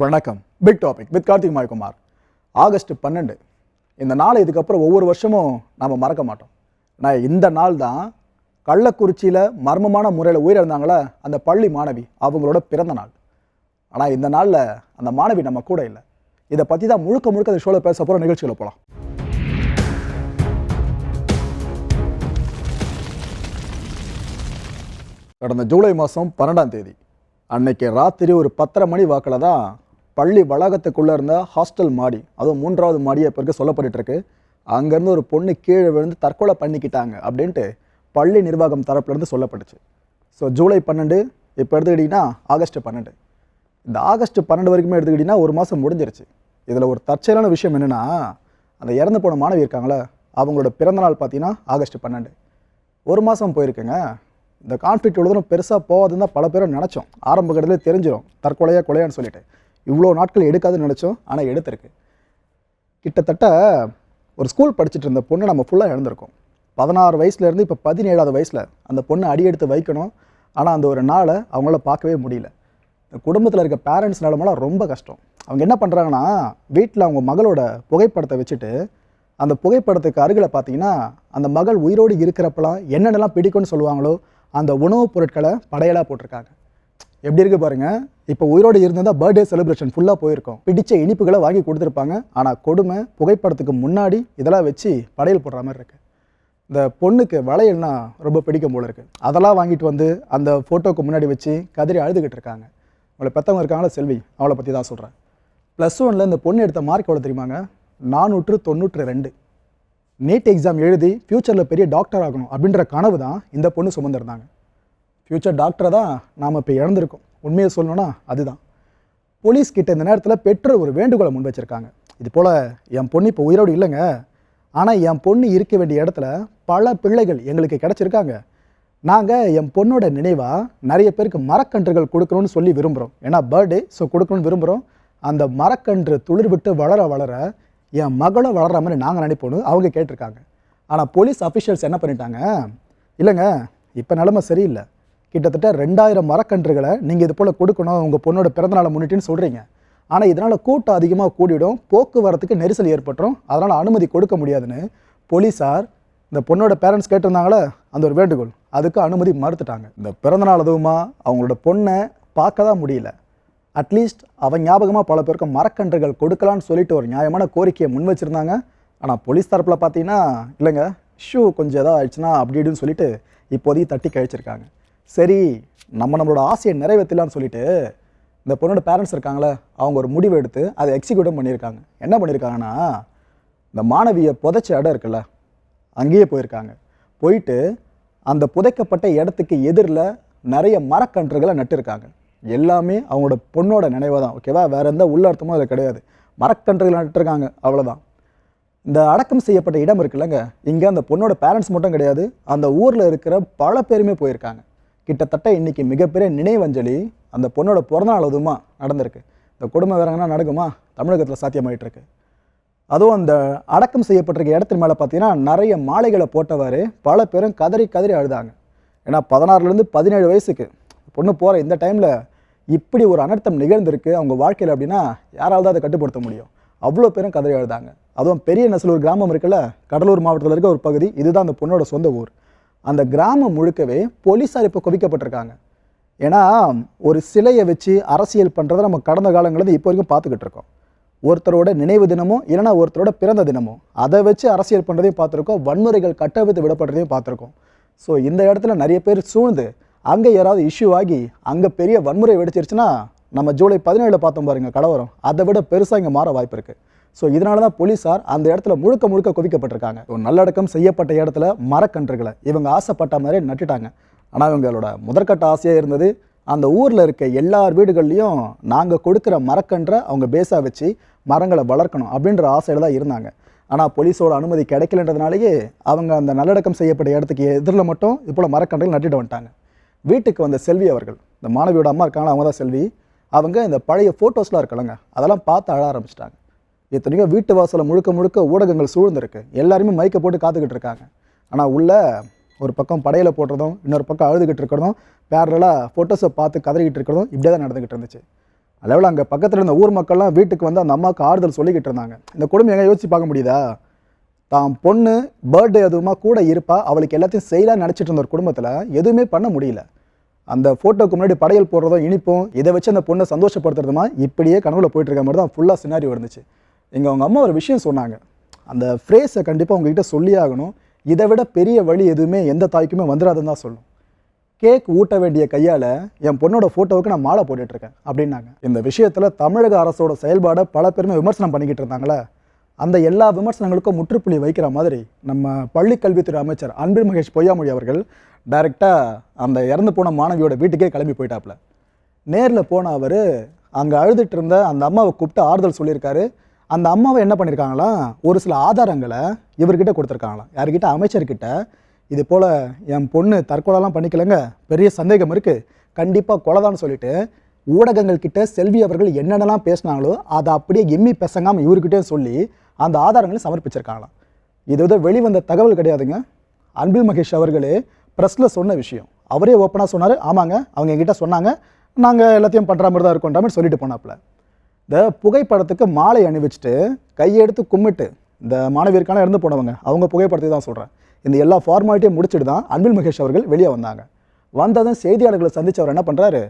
வணக்கம். Big topic with Karthik Mayakumar August பன்னெண்டு. இந்த நாளை இதுக்கப்புறம் ஒவ்வொரு வருஷமும் நாம் மறக்க மாட்டோம். நான் இந்த நாள் தான் கள்ளக்குறிச்சியில் மர்மமான முறையில் உயிரிழந்தாங்களே அந்த பள்ளி மாணவி அவங்களோட பிறந்த நாள். ஆனால் இந்த நாளில் அந்த மாணவி நம்ம கூட இல்லை. இதை பற்றி தான் முழுக்க முழுக்க அந்த ஷோவில் பேச போகிற நிகழ்ச்சியில் போகலாம் கடந்த ஜூலை மாதம் பன்னெண்டாம் தேதி அன்னைக்கு ராத்திரி ஒரு பத்தரை மணி வாக்கில் தான் பள்ளி வளாகத்துக்குள்ளே இருந்த ஹாஸ்டல் மாடி அதுவும் மூன்றாவது மாடியை பிறகு சொல்லப்பட்டுருக்கு அங்கேருந்து ஒரு பொண்ணு கீழே விழுந்து தற்கொலை பண்ணிக்கிட்டாங்க அப்படின்ட்டு பள்ளி நிர்வாகம் தரப்புலேருந்து சொல்லப்பட்டுச்சு. ஸோ ஜூலை பன்னெண்டு இப்போ எடுத்துக்கிட்டிங்கன்னா ஆகஸ்ட் பன்னெண்டு. இந்த ஆகஸ்ட் பன்னெண்டு வரைக்குமே எடுத்துக்கிட்டிங்கன்னா ஒரு மாதம் முடிஞ்சிருச்சு. இதில் ஒரு தற்செயலான விஷயம் என்னென்னா அந்த இறந்து போன மாணவி இருக்காங்களே அவங்களோட பிறந்தநாள் பார்த்தீங்கன்னா ஆகஸ்ட் பன்னெண்டு. ஒரு மாதம் போயிருக்குங்க. இந்த கான்ஃப்ளிக்ட் இவ்வளோ தூரம் பெருசாக போகாதுன்னு தான் பல பேரும் நினச்சோம். ஆரம்ப கட்டத்திலே தெரிஞ்சிடும் தற்கொலையாக கொலையான்னு சொல்லிட்டு. இவ்வளோ நாட்கள் எடுக்காதுன்னு நினச்சோம் ஆனால் எடுத்திருக்கு. கிட்டத்தட்ட ஒரு ஸ்கூல் படிச்சுட்டு இருந்த பொண்ணை நம்ம ஃபுல்லாக இழந்திருக்கோம். பதினாறு வயசுலேருந்து இப்போ பதினேழாவது வயசில் அந்த பொண்ணை அடி எடுத்து வைக்கணும். ஆனால் அந்த ஒரு நாளை அவங்களால பார்க்கவே முடியல. இந்த குடும்பத்தில் இருக்க பேரண்ட்ஸ் நிலமெல்லாம் ரொம்ப கஷ்டம். அவங்க என்ன பண்ணுறாங்கன்னா வீட்டில் அவங்க மகளோட புகைப்படத்தை வச்சுட்டு அந்த புகைப்படத்துக்கு அருகில் பார்த்தீங்கன்னா அந்த மகள் உயிரோடு இருக்கிறப்பலாம் என்னென்னலாம் பிடிக்கும்னு சொல்லுவாங்களோ அந்த உணவுப் பொருட்களை படையலாக போட்டிருக்காங்க. எப்படி இருக்கு பாருங்க? இப்போ உயிரோடு இருந்தால் பர்த்டே செலிப்ரேஷன் ஃபுல்லாக போயிருக்கும். பிடிச்ச இனிப்புகளை வாங்கி கொடுத்துருப்பாங்க. ஆனால் கொடுமை புகைப்படத்துக்கு முன்னாடி இதெல்லாம் வச்சு படையல் போடுற மாதிரி இருக்கு. இந்த பொண்ணுக்கு வளையல்னா ரொம்ப பிடிக்கும் போல இருக்கு. அதெல்லாம் வாங்கிட்டு வந்து அந்த ஃபோட்டோக்கு முன்னாடி வச்சு கதறி அழுதுகிட்டு இருக்காங்க. அவளை பெற்றவங்க இருக்காங்களா செல்வி? அவளை பற்றி தான் சொல்கிறேன் ப்ளஸ் ஒனில் இந்த பொண்ணு எடுத்த மார்க் எவ்வளோ தெரியுமாங்க? நானூற்று தொண்ணூற்று ரெண்டு. நீட் எக்ஸாம் எழுதி ஃப்யூச்சரில் பெரிய டாக்டர் ஆகணும் அப்படின்ற கனவு தான் இந்த பொண்ணு சுமந்துருந்தாங்க. ஃப்யூச்சர் டாக்டரை தான் நாம் இப்போ இழந்திருக்கோம். உண்மையை சொல்லணும்னா அதுதான். போலீஸ் கிட்ட இந்த நேரத்தில் பெற்றோர் ஒரு வேண்டுகோளை முன் வச்சிருக்காங்க. இது போல் என் பொண்ணு இப்போ உயிரோடு இல்லைங்க. ஆனால் என் பொண்ணு இருக்க வேண்டிய இடத்துல பல பிள்ளைகள் எங்களுக்கு கிடச்சிருக்காங்க. நாங்கள் என் பொண்ணோட நினைவாக நிறைய பேருக்கு மரக்கன்றுகள் கொடுக்கணும்னு சொல்லி விரும்புகிறோம் ஏன்னா பர்த்டே ஸோ கொடுக்கணும்னு விரும்புகிறோம் அந்த மரக்கன்று துளிர் விட்டு வளர வளர என் மகளும் வளர்கிற மாதிரி நாங்கள் நினைப்போன்னு அவங்க கேட்டிருக்காங்க. ஆனால் போலீஸ் அஃபிஷியல்ஸ் என்ன பண்ணிட்டாங்க? இல்லைங்க இப்போ நிலமை சரியில்லை. கிட்டத்தட்ட ரெண்டாயிரம் மரக்கன்றுகளை நீங்கள் இது போல் கொடுக்கணும் உங்கள் பொண்ணோட பிறந்தநாளை முன்னிட்டுன்னு சொல்கிறீங்க ஆனால் இதனால் கூட்டம் அதிகமாக கூடிடும் போக்குவரத்துக்கு நெரிசல் ஏற்பட்டுரும். அதனால் அனுமதி கொடுக்க முடியாதுன்னு போலீஸார் இந்த பொண்ணோட பேரண்ட்ஸ் கேட்டிருந்தாங்களே அந்த ஒரு வேண்டுகோள். அதுக்கு அனுமதி மறுத்துட்டாங்க. இந்த பிறந்தநாள் அதுவுமா அவங்களோட பொண்ணை பார்க்க தான் முடியல அட்லீஸ்ட் அவன் ஞாபகமாக பல பேருக்கு மரக்கன்றுகள் கொடுக்கலான்னு சொல்லிட்டு ஒரு நியாயமான கோரிக்கையை முன் வச்சுருந்தாங்க. ஆனால் போலீஸ் தரப்பில் பார்த்தீங்கன்னா இல்லைங்க ஷூ கொஞ்சம் எதாவது ஆயிடுச்சுன்னா அப்படி இப்படின்னு சொல்லிட்டு இப்போதைக்கு தட்டி கழிச்சிருக்காங்க. சரி நம்ம நம்மளோட ஆசையை நிறைவேற்றலான்னு சொல்லிட்டு இந்த பொண்ணோட பேரண்ட்ஸ் இருக்காங்களே அவங்க ஒரு முடிவு எடுத்து அதை எக்ஸிக்யூட்டும் பண்ணியிருக்காங்க. என்ன பண்ணியிருக்காங்கன்னா இந்த மாணவியை புதைச்ச இடம் இருக்குல்ல அங்கேயே போயிருக்காங்க. போயிட்டு அந்த புதைக்கப்பட்ட இடத்துக்கு எதிரில் நிறைய மரக்கன்றுகளை நட்டுருக்காங்க. எல்லாமே அவங்களோட பொண்ணோட நினைவாக தான் ஓகேவா வேறு எந்த உள்ளர்த்தமும் அதில் கிடையாது. மரக்கன்றுகள் நட்டிருக்காங்க அவ்வளோதான் இந்த அடக்கம் செய்யப்பட்ட இடம் இருக்குல்லங்க இங்கே அந்த பொண்ணோட பேரண்ட்ஸ் மட்டும் கிடையாது அந்த ஊரில் இருக்கிற பல பேருமே போயிருக்காங்க. கிட்டத்தட்ட இன்றைக்கி மிகப்பெரிய நினைவஞ்சலி அந்த பொண்ணோட பிறந்தநாள் அதுமா நடந்திருக்கு. இந்த கொடுமை வேறங்கன்னா நடக்குமா? தமிழகத்தில் சாத்தியமாயிட்டுருக்கு. அதுவும் அந்த அடக்கம் செய்யப்பட்டிருக்க இடத்து மேலே பார்த்தீங்கன்னா நிறைய மாலைகளை போட்டவாறு பல பேரும் கதறி கதறி அழுதாங்க. ஏன்னா பதினாறுலேருந்து பதினேழு வயசுக்கு பொண்ணு போகிற இந்த டைமில் இப்படி ஒரு அனர்த்தம் நிகழ்ந்திருக்கு. அவங்க வாழ்க்கையில் அப்படின்னா யாராவது அதை கட்டுப்படுத்த முடியும்? அவ்வளோ பேரும் கதறி அழுதாங்க. அதுவும் பெரிய நெசலூர் கிராமம் இருக்குல்ல கடலூர் மாவட்டத்தில் இருக்க ஒரு பகுதி. இதுதான் அந்த பொண்ணோட சொந்த ஊர். அந்த கிராமம் முழுக்கவே போலீஸார் இப்போ குவிக்கப்பட்டிருக்காங்க. ஏன்னா ஒரு சிலையை வச்சு அரசியல் பண்ணுறதை நம்ம கடந்த காலங்களில் இப்போ வரைக்கும் பார்த்துக்கிட்டு இருக்கோம். ஒருத்தரோட நினைவு தினமும் இல்லைன்னா ஒருத்தரோட பிறந்த தினமும் அதை வச்சு அரசியல் பண்ணுறதையும் பார்த்துருக்கோம். வன்முறைகள் கட்டவிழ்த்து விடப்படுறதையும் பார்த்துருக்கோம். ஸோ இந்த இடத்துல நிறைய பேர் சூழ்ந்து அங்கே யாராவது இஷ்யூ ஆகி அங்கே பெரிய வன்முறை வெடிச்சிருச்சுன்னா நம்ம ஜூலை பதினேழில் பார்த்தோம் பாருங்க கலவரம். அதை விட பெருசாக இங்கே மாற வாய்ப்பு இருக்குது ஸோ இதனால தான் போலீஸார் அந்த இடத்துல முழுக்க முழுக்க குவிக்கப்பட்டிருக்காங்க. ஒரு நல்லடக்கம் செய்யப்பட்ட இடத்துல மரக்கன்றுகளை இவங்க ஆசைப்பட்ட மாதிரி நட்டுட்டாங்க. ஆனால் இவங்களோட முதற்கட்ட ஆசையாக இருந்தது அந்த ஊரில் இருக்க எல்லார் வீடுகள்லையும் நாங்கள் கொடுக்குற மரக்கன்றை அவங்க பேஸாக வச்சு மரங்களை வளர்க்கணும் அப்படின்ற ஆசையில் தான் இருந்தாங்க. ஆனால் போலீஸோட அனுமதி கிடைக்கலன்றதுனாலேயே அவங்க அந்த நல்லடக்கம் செய்யப்பட்ட இடத்துக்கு எதிரில் மட்டும் இப்போ மரக்கன்றுகள் நட்டிட்டு வந்துட்டாங்க. வீட்டுக்கு வந்த செல்வி அவர்கள் இந்த மாணவியோட அம்மா இருக்காங்களா அவங்க தான் செல்வி அவங்க இந்த பழைய ஃபோட்டோஸ்லாம் இருக்கலங்க அதெல்லாம் பார்த்து அழ ஆரம்பிச்சிட்டாங்க. எத்தனையோ வீட்டு வாசலை முழுக்க முழுக்க ஊடகங்கள் சூழ்ந்திருக்கு. எல்லாருமே மைக்கை போட்டு காத்துக்கிட்டு இருக்காங்க. ஆனால் உள்ள ஒரு பக்கம் படையில் போடுறதும் இன்னொரு பக்கம் அழுதுகிட்டு இருக்கிறதும் பேரலாக ஃபோட்டோஸை பார்த்து கதறிக்கிட்டு இருக்கிறதும் இப்படியே தான் நடந்துக்கிட்டு இருந்துச்சு. அளவில் அங்கே பக்கத்தில் இருந்த ஊர் மக்கள்லாம் வீட்டுக்கு வந்து அந்த அம்மாவுக்கு ஆறுதல் சொல்லிக்கிட்டு இருந்தாங்க. இந்த குடும்பம் எங்கே யோசிச்சு பார்க்க முடியுதா? தான் பொண்ணு பர்த்டே எதுவுமா கூட இருப்பா அவளுக்கு எல்லாத்தையும் செய்யலாம்னு நினச்சிட்டு இருந்த ஒரு குடும்பத்தில் எதுவுமே பண்ண முடியல. அந்த ஃபோட்டோக்கு முன்னாடி படையல் போடுறதும் இனிப்பும் இதை வச்சு அந்த பொண்ணை சந்தோஷப்படுத்துறதுமா இப்படியே கனவுல போயிட்டு இருக்க மாதிரி தான் ஃபுல்லாக சினாரி இருந்துச்சு. இங்கே அவங்க அம்மா ஒரு விஷயம் சொன்னாங்க. அந்த ஃப்ரேஸை கண்டிப்பாக உங்ககிட்ட சொல்லியே ஆகணும். இதை விட பெரிய வழி எதுவுமே எந்த தாய்க்குமே வந்துடாதுன்னு தான் சொல்லும் கேக் ஊட்ட வேண்டிய கையால் என் பொண்ணோட ஃபோட்டோவுக்கு நான் மாலை போட்டுட்ருக்கேன் அப்படின்னாங்க. இந்த விஷயத்தில் தமிழக அரசோட செயல்பாடை பல பேருமே விமர்சனம் பண்ணிக்கிட்டு இருந்தாங்களே அந்த எல்லா விமர்சனங்களுக்கும் முற்றுப்புள்ளி வைக்கிற மாதிரி நம்ம பள்ளி கல்வித்துறை அமைச்சர் அன்பில் மகேஷ் பொய்யாமொழி அவர்கள் டைரெக்டாக அந்த இறந்து போன மாணவியோட வீட்டுக்கே கிளம்பி போயிட்டாப்புல. நேரில் போன அவர் அங்கே அழுதுட்டு இருந்த அந்த அம்மாவை கூப்பிட்டு ஆறுதல் சொல்லியிருக்காரு. அந்த அம்மாவை என்ன பண்ணியிருக்காங்களாம் ஒரு சில ஆதாரங்களை இவர்கிட்ட கொடுத்துருக்காங்களாம் யார்கிட்ட? அமைச்சர்கிட்ட. இது போல் என் பொண்ணு தற்கொலைலாம் பண்ணிக்கலங்க. பெரிய சந்தேகம் இருக்குது கண்டிப்பாக கொலைதான்னு சொல்லிட்டு ஊடகங்கள் கிட்ட செல்வி அவர்கள் என்னென்னலாம் பேசினாங்களோ அதை அப்படியே எம்மி பேசங்காமல் இவர்கிட்டே சொல்லி அந்த ஆதாரங்களை சமர்ப்பிச்சிருக்காங்களாம். இது வந்து வெளிவந்த தகவல் கிடையாதுங்க. அன்பில் மகேஷ் அவர்களே ப்ரெஸ்ஸில் சொன்ன விஷயம். அவரே ஓப்பனாக சொன்னார். ஆமாங்க அவங்க என்கிட்ட சொன்னாங்க. நாங்கள் எல்லாத்தையும் பண்ணுற மாதிரி தான் இருக்கோன்ற மாதிரி சொல்லிட்டு போனாப்புல. இந்த புகைப்படத்துக்கு மாலை அணிவிச்சிட்டு கையெடுத்து கும்பிட்டு இந்த மாணவியருக்கான இறந்து போனவங்க அவங்க புகைப்படத்தை தான் சொல்கிறேன் இந்த எல்லா ஃபார்மாலிட்டியும் முடிச்சுட்டு தான் அன்பில் மகேஷ் அவர்கள் வெளியே வந்தாங்க. வந்ததும் செய்தியாளர்களை சந்தித்தவர் அவர் என்ன பண்ணுறாரு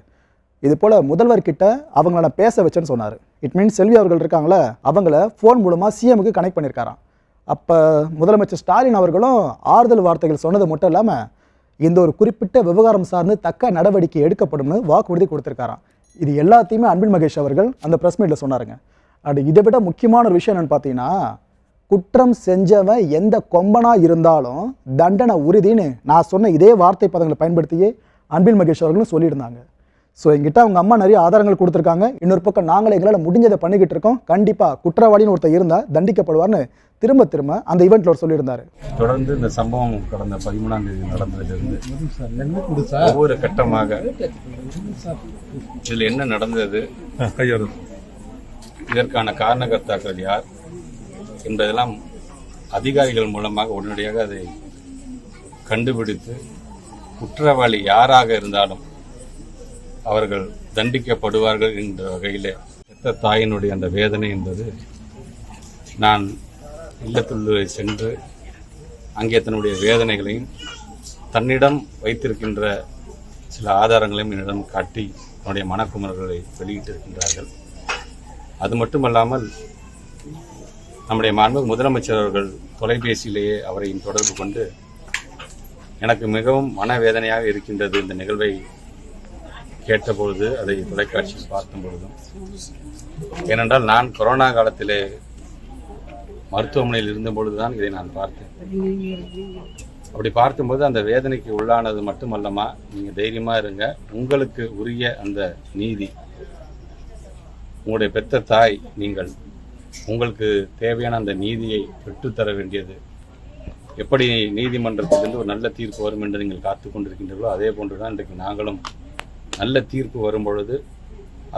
இது போல் முதல்வர்கிட்ட அவங்கள நான் பேச வச்சேன்னு சொன்னார். இட் மீன்ஸ் செல்வி அவர்கள் இருக்காங்களே அவங்கள ஃபோன் மூலமாக சிஎமுக்கு கனெக்ட் பண்ணியிருக்காராம் அப்போ முதலமைச்சர் ஸ்டாலின் அவர்களும் ஆறுதல் வார்த்தைகள் சொன்னது மட்டும் இல்லாமல் இந்த ஒரு குறிப்பிட்ட விவகாரம் சார்ந்து தக்க நடவடிக்கை எடுக்கப்படும்னு வாக்குறுதி கொடுத்துருக்காராம். இது எல்லாத்தையுமே அன்பில் மகேஷ் அவர்கள் அந்த ப்ரெஸ் மீட்டில் சொன்னாருங்க. அது இதை விட முக்கியமான ஒரு விஷயம் என்னென்னு பார்த்தீங்கன்னா குற்றம் செஞ்சவன் எந்த கொம்பனாக இருந்தாலும் தண்டனை உறுதின்னு நான் சொன்ன இதே வார்த்தை பதங்களை பயன்படுத்தியே அன்பில் மகேஷ் அவர்களும் சொல்லியிருந்தாங்க. ஸோ எங்கிட்ட அவங்க அம்மா நிறைய ஆதாரங்கள் கொடுத்துருக்காங்க. இன்னொரு பக்கம் நாங்களே எங்களால் முடிஞ்சதை பண்ணிக்கிட்டு இருக்கோம். கண்டிப்பாக குற்றவாளின்னு ஒருத்தர் இருந்தால் தண்டிக்கப்படுவார்னு திரும்ப திரும்ப அந்த ஈவெண்ட்டில் ஒரு சொல்லியிருந்தாரு. தொடர்ந்து இந்த சம்பவம் கடந்த பதிமூணாம் தேதி நடந்ததிலிருந்து ஒவ்வொரு கட்டமாக இதில் என்ன நடந்தது? இதற்கான காரணகர்த்தாக்கள் யார்? என்பதெல்லாம் அதிகாரிகள் மூலமாக உடனடியாக அதை கண்டுபிடித்து குற்றவாளி யாராக இருந்தாலும் அவர்கள் தண்டிக்கப்படுவார்கள் என்ற வகையிலே பெத்த தாயினுடைய அந்த வேதனை என்பது நான் இல்லத்துள்ளே சென்று அங்கே தன்னுடைய வேதனைகளையும் தன்னிடம் வைத்திருக்கின்ற சில ஆதாரங்களையும் என்னிடம் காட்டி தன்னுடைய மனக்குமர்களை வெளியிட்டிருக்கின்றார்கள். அது மட்டுமல்லாமல் நம்முடைய மாண்பு முதலமைச்சர் அவர்கள் தொலைபேசியிலேயே அவரையும் தொடர்பு கொண்டு எனக்கு மிகவும் மனவேதனையாக இருக்கின்றது இந்த நிகழ்வை கேட்டபொழுது அதை தொலைக்காட்சியில் பார்க்கும் பொழுதும் ஏனென்றால் நான் கொரோனா காலத்திலே மருத்துவமனையில் இருந்த பொழுதுதான் இதை நான் பார்த்தேன். அப்படி பார்க்கும்போது அந்த வேதனைக்கு உள்ளானது மட்டுமல்லமா நீங்க தைரியமா இருங்க. உங்களுக்கு உரிய அந்த நீதி உங்களுடைய பெத்த தாய் நீங்கள் உங்களுக்கு தேவையான அந்த நீதியை பெற்றுத்தர வேண்டியது. எப்படி நீதிமன்றத்திலிருந்து ஒரு நல்ல தீர்ப்பு வரும் என்று நீங்கள் காத்து கொண்டிருக்கின்றீர்களோ அதே போன்றுதான் இன்றைக்கு நாங்களும் நல்ல தீர்ப்பு வரும் பொழுது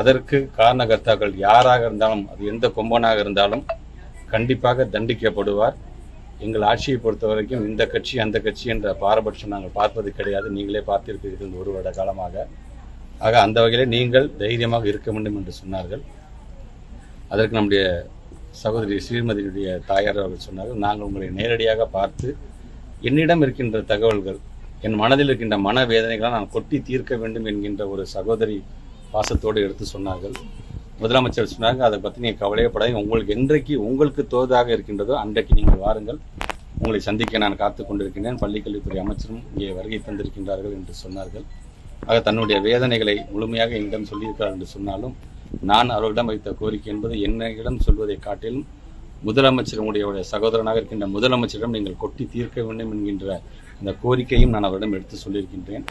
அதற்கு காரணகர்த்தாக்கள் யாராக இருந்தாலும் அது எந்த கொம்பனாக இருந்தாலும் கண்டிப்பாக தண்டிக்கப்படுவார். எங்கள் ஆட்சியை பொறுத்த வரைக்கும் இந்த கட்சி அந்த கட்சி என்ற பாரபட்சம் நாங்கள் பார்ப்பது கிடையாது. நீங்களே பார்த்திருக்கிறீர்கள் ஒரு வருட காலமாக. ஆக அந்த வகையில் நீங்கள் தைரியமாக இருக்க வேண்டும் என்று சொன்னார்கள். அதற்கு நம்முடைய சகோதரி ஸ்ரீமதியுடைய தாயார் அவர்கள் சொன்னார்கள் நாங்கள் உங்களை நேரடியாக பார்த்து என்னிடம் இருக்கின்ற தகவல்கள் என் மனதில் இருக்கின்ற மன வேதனைகளை நான் கொட்டி தீர்க்க வேண்டும் என்கின்ற ஒரு சகோதரி பாசத்தோடு எடுத்து சொன்னார்கள். முதலமைச்சர் சொன்னாங்க அதை பற்றி நீங்கள் கவலையப்படாதீங்க உங்களுக்கு என்றைக்கு உங்களுக்கு தோதாக இருக்கின்றதோ அன்றைக்கு நீங்கள் வாருங்கள். உங்களை சந்திக்க நான் காத்து கொண்டிருக்கின்றேன். பள்ளிக்கல்வித்துறை அமைச்சரும் இங்கே வருகை தந்திருக்கின்றார்கள் என்று சொன்னார்கள். ஆக தன்னுடைய வேதனைகளை முழுமையாக என்னிடம் சொல்லியிருக்கிறார் என்று சொன்னாலும் நான் அவர்களிடம் வைத்த கோரிக்கை என்பது என்னிடம் சொல்வதை காட்டிலும் முதலமைச்சருடைய சகோதரனாக இருக்கின்ற முதலமைச்சரிடம் நீங்கள் கொட்டி தீர்க்க வேண்டும் என்கின்ற அந்த கோரிக்கையும் நான் அவரிடம் எடுத்து சொல்லியிருக்கின்றேன்.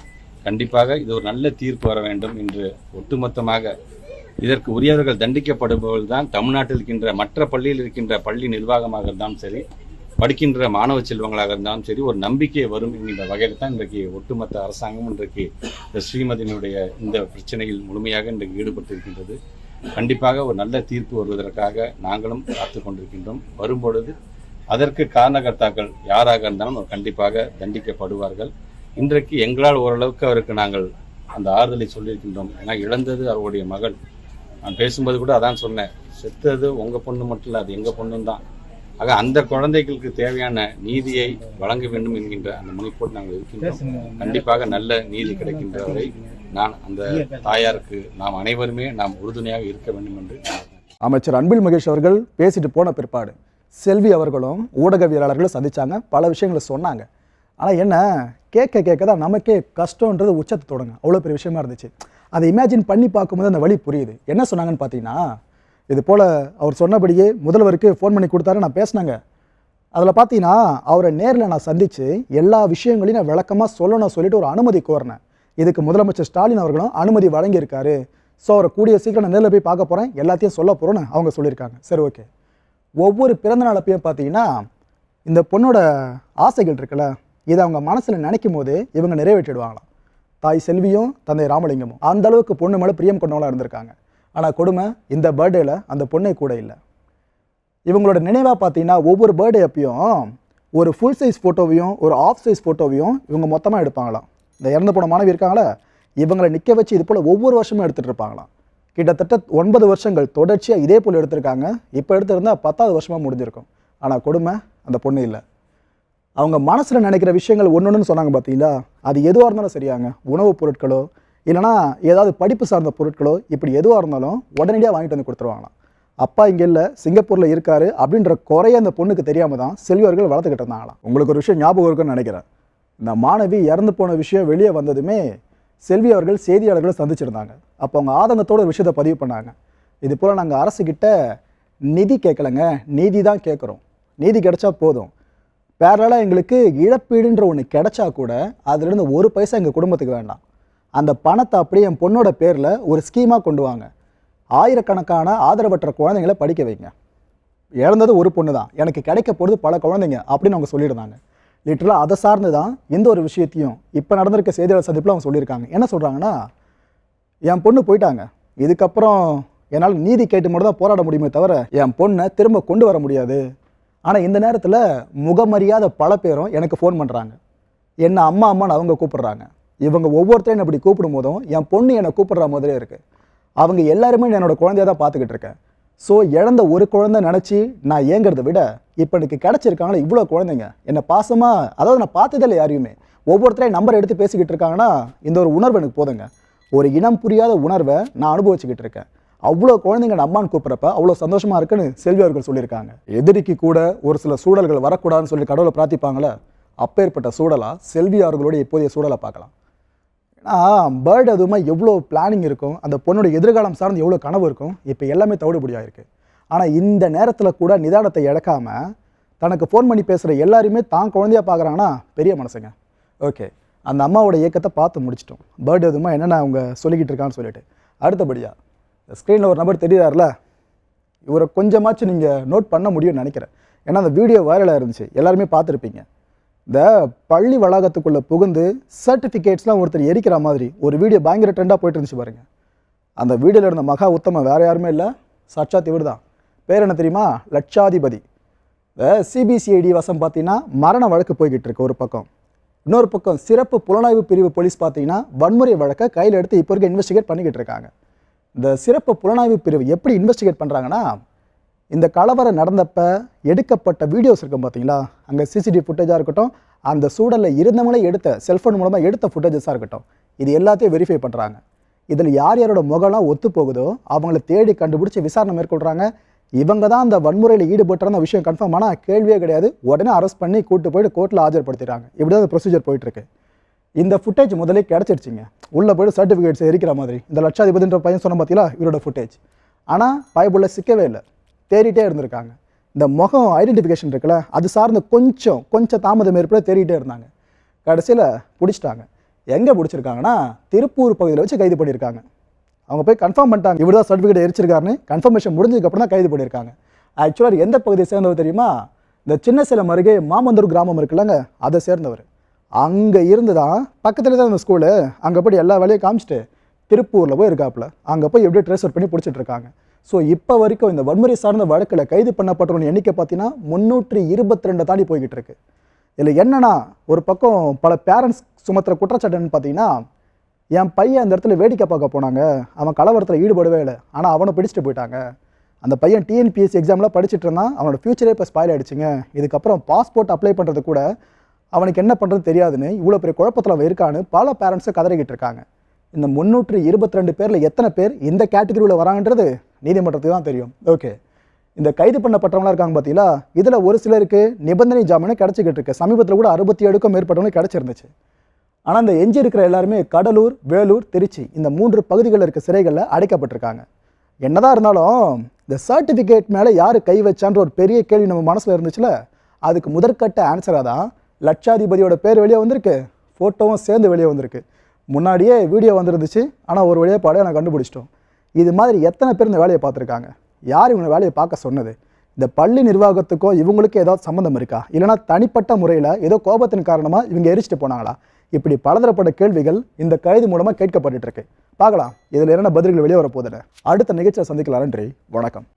கண்டிப்பாக இது ஒரு நல்ல தீர்ப்பு வர வேண்டும் என்று ஒட்டுமொத்தமாக இதற்கு உரியவர்கள் தண்டிக்கப்படுபவர்கள் தான் தமிழ்நாட்டில் இருக்கின்ற மற்ற பள்ளியில் இருக்கின்ற பள்ளி நிர்வாகமாக இருந்தாலும் சரி படிக்கின்ற மாணவ செல்வங்களாக இருந்தாலும் சரி ஒரு நம்பிக்கை வரும் என்கின்ற வகையில் தான் இன்றைக்கு ஒட்டுமொத்த அரசாங்கம் இன்றைக்கு இந்த ஸ்ரீமதியினுடைய இந்த பிரச்சனையில் முழுமையாக இன்றைக்கு ஈடுபட்டிருக்கின்றது. கண்டிப்பாக ஒரு நல்ல தீர்ப்பு வருவதற்காக நாங்களும் காத்து கொண்டிருக்கின்றோம். வரும்பொழுது அதற்கு காரணகர்த்தாக்கள் யாராக இருந்தாலும் அவர் கண்டிப்பாக தண்டிக்கப்படுவார்கள். இன்றைக்கு எங்களால் ஓரளவுக்கு அவருக்கு நாங்கள் அந்த ஆறுதலை சொல்லியிருக்கின்றோம். ஏன்னா இழந்தது அவருடைய மகள். நான் பேசும்போது கூட அதான் சொன்னேன். செத்தது உங்க பொண்ணு மட்டும் இல்லை அது எங்க பொண்ணும் தான். ஆக அந்த குழந்தைகளுக்கு தேவையான நீதியை வழங்க வேண்டும் என்கின்ற அந்த முனைப்போடு நாங்கள் இருக்கின்றோம். கண்டிப்பாக நல்ல நீதி கிடைக்கின்ற வரை நான் அந்த தாயாருக்கு நாம் அனைவருமே நாம் உறுதுணையாக இருக்க வேண்டும் என்று அமைச்சர் அன்பில் மகேஷ் அவர்கள் பேசிட்டு போன பிற்பாடு செல்வி அவர்களும் ஊடகவியலாளர்களும் சந்திச்சாங்க. பல விஷயங்களை சொன்னாங்க. ஆனால் என்ன? கேட்க கேட்க தான் நமக்கே கஷ்டன்றது உச்சத்தை தொடங்க அவ்வளோ பெரிய விஷயமா இருந்துச்சு. அதை இமேஜின் பண்ணி பார்க்கும்போது அந்த வழி புரியுது. என்ன சொன்னாங்கன்னு பார்த்தீங்கன்னா இது போல் அவர் சொன்னபடியே முதல்வருக்கு ஃபோன் பண்ணி கொடுத்தாரு நான் பேசினாங்க. அதில் பார்த்தீங்கன்னா அவரை நேரில் நான் சந்தித்து எல்லா விஷயங்களையும் நான் விளக்கமாக சொல்லணும் சொல்லிட்டு ஒரு அனுமதி கோரினேன். இதுக்கு முதலமைச்சர் ஸ்டாலின் அவர்களும் அனுமதி வழங்கியிருக்காரு. ஸோ அவரை கூடிய சீக்கிரம் நான் நேரில் போய் பார்க்க போகிறேன் எல்லாத்தையும் சொல்ல போகிறோன்னு அவங்க சொல்லியிருக்காங்க. சரி ஓகே ஒவ்வொரு பிறந்தநாள் அப்பயும் பார்த்தீங்கன்னா இந்த பொண்ணோட ஆசைகள் இருக்குல்ல இதை அவங்க மனசில் நினைக்கும் போது இவங்க நிறைவேற்றிடுவாங்களாம். தாய் செல்வியும் தந்தை ராமலிங்கமும். அந்த அளவுக்கு பொண்ணு மேலே பிரியம் கொண்டவங்களாக இருந்திருக்காங்க. ஆனால் கொடுமை இந்த பர்த்டேல அந்த பொண்ணே கூட இல்லை. இவங்களோட நினைவாக பார்த்தீங்கன்னா ஒவ்வொரு பர்த்டே அப்பயும் ஒரு ஃபுல் சைஸ் ஃபோட்டோவையும் ஒரு ஆஃப் சைஸ் ஃபோட்டோவையும் இவங்க மொத்தமாக எடுப்பாங்களாம். இந்த இறந்து போன மாணவி இருக்காங்களே இவங்களை நிற்க வச்சு இது போல் ஒவ்வொரு வருஷமும் எடுத்துகிட்டு இருப்பாங்களாம். கிட்டத்தட்ட ஒன்பது வருஷங்கள் தொடர்ச்சியாக இதே போல் எடுத்திருக்காங்க. இப்போ எடுத்திருந்தால் பத்தாவது வருஷமாக முடிஞ்சிருக்கும். ஆனால் கொடுமை அந்த பொண்ணு இல்லை. அவங்க மனசில் நினைக்கிற விஷயங்கள் ஒன்று ஒன்றுன்னு சொன்னாங்க பார்த்தீங்களா அது எதுவாக இருந்தாலும் சரியாங்க. உணவுப் பொருட்களோ இல்லைனா ஏதாவது படிப்பு சார்ந்த பொருட்களோ இப்படி எதுவாக இருந்தாலும் உடனடியாக வாங்கிட்டு வந்து கொடுத்துருவாங்களாம். அப்பா இங்கே இல்லை சிங்கப்பூரில் இருக்கார் அப்படின்ற குறைய அந்த பொண்ணுக்கு தெரியாமல் தான் செல்வர்கள் வளர்த்துக்கிட்டு இருந்தாங்களாம். உங்களுக்கு ஒரு விஷயம் ஞாபகம் இருக்குன்னு நினைக்கிறேன். இந்த மாணவி இறந்து போன விஷயம் வெளியே வந்ததுமே செல்வி அவர்கள் செய்தியாளர்களை சந்திச்சிருந்தாங்க. அப்போ அவங்க ஆதங்கத்தோடு ஒரு விஷயத்தை பதிவு பண்ணாங்க. இது போல் நாங்கள் அரசுக்கிட்ட நிதி கேட்கலங்க நீதி தான் கேட்குறோம் நீதி கிடைச்சா போதும். பேரலாக எங்களுக்கு இழப்பீடுன்ற ஒன்று கிடைச்சா கூட அதுலேருந்து ஒரு பைசா எங்கள் குடும்பத்துக்கு வேண்டாம். அந்த பணத்தை அப்படியே என் பொண்ணோட பேரில் ஒரு ஸ்கீமாக கொண்டு வாங்க. ஆயிரக்கணக்கான ஆதரவற்ற குழந்தைங்களை படிக்க வைங்க. இழந்தது ஒரு பொண்ணு தான் எனக்கு கிடைக்க போகிறது பல குழந்தைங்க அப்படின்னு அவங்க சொல்லியிருந்தாங்க. லிட்டரலாக அதை சார்ந்து தான் எந்த ஒரு விஷயத்தையும் இப்போ நடந்திருக்க செய்தியாளர் சந்திப்பில் அவங்க சொல்லியிருக்காங்க. என்ன சொல்கிறாங்கன்னா என் பொண்ணு போயிட்டாங்க. இதுக்கப்புறம் என்னால் நீதி கேட்டு மட்டும் தான் போராட முடியுமே தவிர என் பொண்ணை திரும்ப கொண்டு வர முடியாது. ஆனால் இந்த நேரத்தில் முகமறியாத பல பேரும் எனக்கு ஃபோன் பண்ணுறாங்க என்ன அம்மா அம்மான்னு அவங்க கூப்பிடுறாங்க. இவங்க ஒவ்வொருத்தரையும் அப்படி கூப்பிடும் போதும் என் பொண்ணு என்னை கூப்பிடுற மாதிரியே இருக்குது அவங்க எல்லாருமே என்னோடய குழந்தைய தான் பார்த்துக்கிட்டு இருக்கேன். ஸோ இழந்த ஒரு குழந்தை நினச்சி நான் ஏங்கிறத விட இப்போ எனக்கு கிடச்சிருக்காங்களா இவ்வளோ குழந்தைங்க. என்னை பாசமாக அதாவது நான் பார்த்ததில்ல யாரையுமே. ஒவ்வொருத்தரையும் நம்பர் எடுத்து பேசிக்கிட்டு இருக்காங்கன்னா இந்த ஒரு உணர்வு எனக்கு போதுங்க. ஒரு இனம் புரியாத உணர்வை நான் அனுபவிச்சுக்கிட்டு இருக்கேன். அவ்வளோ குழந்தைங்க அம்மான்னு கூப்பிட்றப்ப அவ்வளோ சந்தோஷமாக இருக்குன்னு செல்வி அவர்கள் சொல்லியிருக்காங்க. எதிரிக்கு கூட ஒரு சில சூழல்கள் வரக்கூடாதுன்னு சொல்லி கடவுளை பிரார்த்திப்பாங்களே அப்பேற்பட்ட சூழலாக செல்வி அவர்களுடைய இப்போதைய சூழலை பார்க்கலாம். ஏன்னா பேர்டு அதுவுமே எவ்வளோ பிளானிங் இருக்கும்? அந்த பொண்ணோட எதிர்காலம் சார்ந்து எவ்வளோ கனவு இருக்கும்? இப்போ எல்லாமே தவிடுபடியாக இருக்குது ஆனால் இந்த நேரத்தில் கூட நிதானத்தை இழக்காம தனக்கு ஃபோன் பண்ணி பேசுகிற எல்லாருமே தான் குழந்தையா பார்க்குறாங்கன்னா பெரிய மனசுங்க. ஓகே அந்த அம்மாவோட இயக்கத்தை பார்த்து முடிச்சிட்டோம். பேர்டு அதுமா என்னென்ன அவங்க சொல்லிக்கிட்டு இருக்கான்னு சொல்லிட்டு. அடுத்தபடியாக ஸ்க்ரீனில் ஒரு நபர் தெரியுறாருல? இவரை கொஞ்சமாச்சும் நீங்கள் நோட் பண்ண முடியும்னு நினைக்கிறேன். ஏன்னா அந்த வீடியோ வைரலாக இருந்துச்சு. எல்லாருமே பார்த்துருப்பீங்க. இந்த பள்ளி வளாகத்துக்குள்ளே புகுந்து சர்டிஃபிகேட்ஸ்லாம் ஒருத்தர் எரிக்கிற மாதிரி ஒரு வீடியோ பயங்கர ட்ரெண்டாக போயிட்டு இருந்துச்சு பாருங்க. அந்த வீடியோவில் இருந்த மகா உத்தமம் வேறு யாருமே இல்லை சாட்சாத் இவர் தான். பேர் என்ன தெரியுமா? லட்சாதிபதி. இந்த சிபிசிஐடி வசம் பார்த்தீங்கன்னா மரண வழக்கு போய்கிட்டு இருக்கு ஒரு பக்கம். இன்னொரு பக்கம் சிறப்பு புலனாய்வு பிரிவு போலீஸ் பார்த்தீங்கன்னா வன்முறை வழக்கை கையில் எடுத்து இப்போ இருக்க இன்வெஸ்டிகேட் பண்ணிக்கிட்டு இருக்காங்க. இந்த சிறப்பு புலனாய்வு பிரிவு எப்படி இன்வெஸ்டிகேட் பண்ணுறாங்கன்னா இந்த கலவரம் நடந்தப்ப எடுக்கப்பட்ட வீடியோஸ் இருக்கும் பார்த்தீங்களா? அங்கே சிசிடிவி ஃபுட்டேஜாக இருக்கட்டும் அந்த சூழலில் இருந்தவங்களே எடுத்த செல்ஃபோன் மூலமாக எடுத்த ஃபுட்டேஜஸாக இருக்கட்டும். இது எல்லாத்தையும் வெரிஃபை பண்ணுறாங்க இதில் யார் யாரோட முகம்லாம் ஒத்து போகுதோ அவங்கள தேடி கண்டுபிடிச்சி விசாரணை மேற்கொள்கிறாங்க இவங்க தான் அந்த வன்முறையில் ஈடுபட்டுற விஷயம் கன்ஃபார்ம் ஆனால் கேள்வியே கிடையாது. உடனே அரெஸ்ட் பண்ணி கூட்டு போயிட்டு கோர்ட்டில் ஆஜர்படுத்திடுறாங்க. இப்படி தான் ப்ரொசீஜர் போயிட்டுருக்கு. இந்த ஃபுட்டேஜ் முதலே கிடச்சிருச்சிங்க. உள்ளே போய்ட்டு சர்டிஃபிகேட்ஸ் எரிக்கிற மாதிரி. இந்த லட்சாதிபதின்ற பையன் சொன்ன பார்த்தீங்களா? இவரோட ஃபுட்டேஜ் ஆனால் பயபுள்ள சிக்கவே இல்லை. தேடிட்டே இருந்திருக்காங்க. இந்த முகம் ஐடென்டிஃபிகேஷன் இருக்குல்ல அது சார்ந்து கொஞ்சம் கொஞ்சம் தாமதம் ஏற்பட தேடிட்டே இருந்தாங்க. கடைசியில் பிடிச்சிட்டாங்க. எங்கே பிடிச்சிருக்காங்கன்னா திருப்பூர் பகுதியில் வச்சு கைது பண்ணியிருக்காங்க. அவங்க போய் கன்ஃபார்ம் பண்ணிட்டாங்க. இவர் தான் சர்டிஃபிகேட் எரிச்சிருக்காருன்னு கன்ஃபர்மேஷன் முடிஞ்சதுக்கப்புறம் தான் கைது பண்ணியிருக்காங்க. ஆக்சுவலாக எந்த பகுதியை சேர்ந்தவர் தெரியுமா? இந்த சின்ன சேலம் அருகே மாமந்தூர் கிராமம் இருக்குல்லங்க அதை சேர்ந்தவர். அங்கே இருந்து தான் பக்கத்தில் தான் அந்த ஸ்கூலு அங்கே போய் எல்லா வேலையும் காமிச்சிட்டு திருப்பூரில் போய் இருக்காப்புல. அங்கே போய் எப்படியோ ட்ரேஸ் பண்ணி பிடிச்சிட்டு இருக்காங்க. ஸோ இப்போ வரைக்கும் இந்த வன்முறை சார்ந்த வழக்கில் கைது பண்ணப்பட்டவங்க எண்ணிக்கை பார்த்தீங்கன்னா முந்நூற்றி இருபத்தி ரெண்டு தாண்டி போய்கிட்டு இருக்கு. இதில் என்னென்னா ஒரு பக்கம் பல பேரண்ட்ஸ் சுமத்துற குற்றச்சாட்டுன்னு பார்த்தீங்கன்னா என் பையன் அந்த இடத்துல வேடிக்கை பார்க்க போனாங்க. அவன் கலவரத்தில் ஈடுபடவே இல்லை. ஆனால் அவனை பிடிச்சிட்டு போயிட்டாங்க. அந்த பையன் டிஎன்பிஎஸ்சி எக்ஸாம்லாம் படிச்சுட்டு இருந்தான். அவனோட ஃப்யூச்சரே இப்போ ஸ்பாயில் ஆகிடுச்சிங்க இதுக்கப்புறம் பாஸ்போர்ட் அப்ளை பண்ணுறது கூட அவனுக்கு என்ன பண்ணுறது தெரியாதுன்னு இவ்வளோ பெரிய குழப்பத்தில் அவன் இருக்கான்னு பல பேரண்ட்ஸை கதறிக்கிட்டு இருக்காங்க. இந்த முந்நூற்றி இருபத்தி ரெண்டு பேரில் எத்தனை பேர் இந்த கேட்டகரியில் வராங்கன்றது நீதிமன்றத்துக்கு தான் தெரியும். ஓகே இந்த கைது பண்ணப்பட்டவங்களாம் இருக்காங்க பார்த்தீங்களா? இதில் ஒரு சிலருக்கு நிபந்தனை ஜாமீனும் கிடச்சிக்கிட்டு இருக்கு. சமீபத்தில் கூட அறுபத்தி ஏழுக்கும் மேற்பட்டவங்களுக்கு கிடச்சிருந்துச்சு. ஆனால் இந்த எஞ்சி இருக்கிற எல்லாருமே கடலூர் வேலூர் திருச்சி இந்த மூன்று பகுதிகளில் இருக்க சிறைகளில் அடைக்கப்பட்டிருக்காங்க. என்னதான் இருந்தாலும் இந்த சர்டிஃபிகேட் மேலே யார் கை வச்சான்ற ஒரு பெரிய கேள்வி நம்ம மனசில் இருந்துச்சுல? அதுக்கு முதற்கட்ட ஆன்சராக தான் லட்சாதிபதியோட பேர் வெளியே வந்திருக்கு. ஃபோட்டோவும் சேர்ந்து வெளியே வந்திருக்கு. முன்னாடியே வீடியோ வந்துருந்துச்சு. ஆனால் ஒரு வழியாக பாடையாக நான் கண்டுபிடிச்சிட்டோம். இது மாதிரி எத்தனை பேர் இந்த வேலையை பார்த்துருக்காங்க? யார் இவங்க வேலையை பார்க்க சொன்னது? இந்த பள்ளி நிர்வாகத்துக்கோ இவங்களுக்கு ஏதாவது சம்மந்தம் இருக்கா? இல்லைனா தனிப்பட்ட முறையில் ஏதோ கோபத்தின் காரணமாக இவங்க எரிச்சிட்டு போனாங்களா? இப்படி பலதரப்பட்ட கேள்விகள் இந்த கைது மூலமாக கேட்கப்பட்டுட்டு இருக்கு. பார்க்கலாம். இதில் என்ன பதில்கள் வெளியே வரப்போகுதுன்னு. அடுத்த நிகழ்ச்சியை சந்திக்கலாம் நன்றி. வணக்கம்.